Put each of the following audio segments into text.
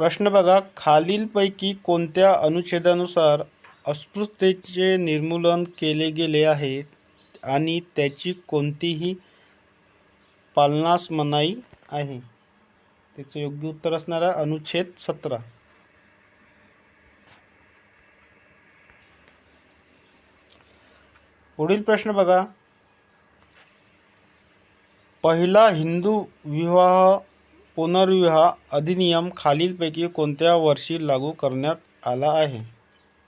प्रश्न बघा खालीलपैकी कोणत्या अनुच्छेदानुसार अस्पृश्यतेचे निर्मूलन केले गेले आहे आणि त्याची कोणतीही पालनास मनाई आहे? त्याचं योग्य उत्तर असणार आहे अनुच्छेद सतरा. पुढील प्रश्न बघा. पहिला हिंदू विवाह पुनर्विवाह अधिनियम खालीलपैकी कोणत्या वर्षी लागू करण्यात आला आहे?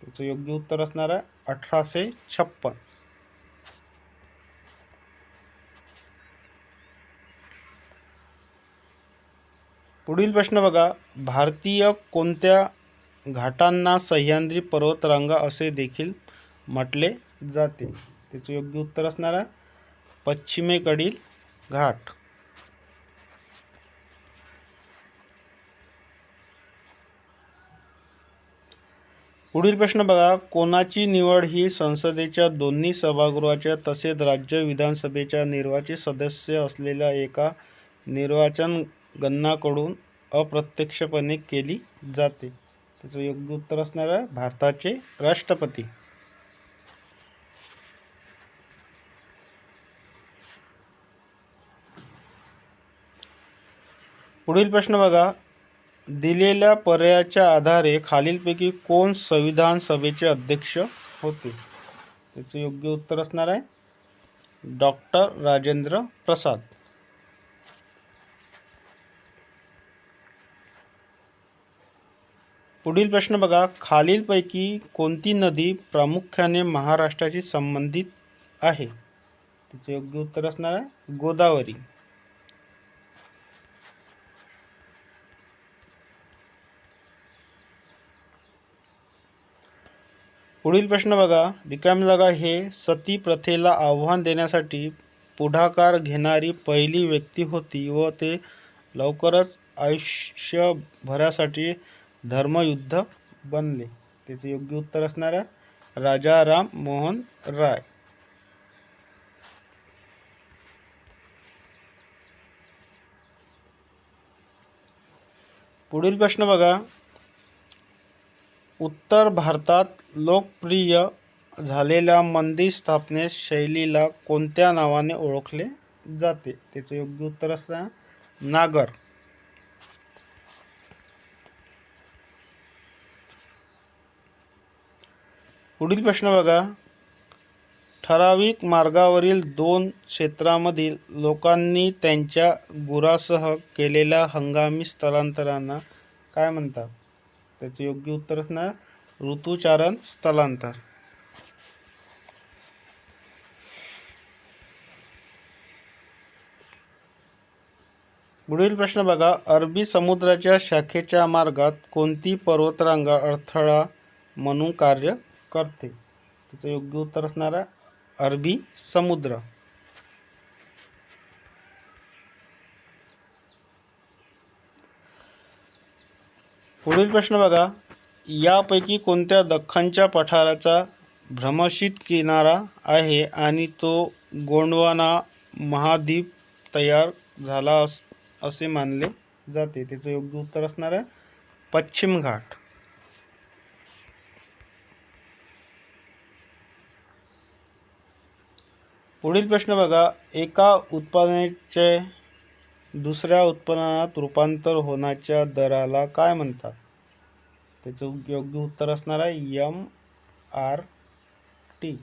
त्याचं योग्य उत्तर असणार आहे अठराशे छप्पन. पुढील प्रश्न बघा. भारतीय कोणत्या घाटांना सह्याद्री पर्वतरांगा असे देखील म्हटले जाते? त्याचं योग्य उत्तर असणार आहे पश्चिमेकडील घाट. पुढील प्रश्न बघा कोणाची निवड ही संसदेच्या दोन्ही सभागृहाच्या तसेच राज्य विधानसभेच्या निर्वाचित सदस्य असलेल्या एका निर्वाचन गणाकडून अप्रत्यक्षपणे केली जाते? त्याचं योग्य उत्तर असणार आहे भारताचे राष्ट्रपती. पुढील प्रश्न बघा दिलेल्या पर्यायाच्या आधारे खालीलपैकी कोण संविधान सभेचे अध्यक्ष होते? त्याचे योग्य उत्तर असणार आहे. डॉक्टर राजेंद्र प्रसाद. पुढील प्रश्न बघा. खालीलपैकी कोणती नदी प्रामुख्याने महाराष्ट्राशी संबंधित आहे? त्याचं योग्य उत्तर असणार आहे. गोदावरी. पुढील प्रश्न बघा. रिकामी जागा हे सती प्रथेला आव्हान देण्यासाठी पुढाकार घेणारी पहिली व्यक्ती होती व ते लवकरच आयुष्यभरासाठी धर्मयुद्ध बनले. त्याचे योग्य उत्तर असणार आहे. राजा राम मोहन राय. पुढील प्रश्न बघा. उत्तर भारतात लोकप्रिय झालेल्या मंदिर स्थापने शैलीला कोणत्या नावाने ओळखले जाते? त्याचं योग्य उत्तर असणार नागर. पुढील प्रश्न बघा. ठराविक मार्गावरील दोन क्षेत्रामधील लोकांनी त्यांच्या गुरासह केलेल्या हंगामी स्थलांतरांना काय म्हणतात? त्याचे योग्य उत्तर असणार ऋतुचारण स्थलांतर. पुढील प्रश्न बघा अरबी समुद्राच्या शाखेच्या मार्गात कोणती पर्वतरांगा अडथळा म्हणून कार्य करते? त्याचं योग्य उत्तर असणार आहे अरबी समुद्र. पुढील प्रश्न बघा. यापैकी कोणत्या दख्खनच्या पठाराचा भ्रमशीत किनारा आहे आणि तो गोंडवाना महाद्वीप तयार झाला अस असे मानले जाते. त्याचं योग्य उत्तर असणार आहे पश्चिम घाट. पुढील प्रश्न बघा. एका उत्पादनाचे दुसऱ्या उत्पन्नात रूपांतर होण्याच्या दराला काय म्हणतात? त्याचं योग्य उत्तर असणार आहे यम आर टी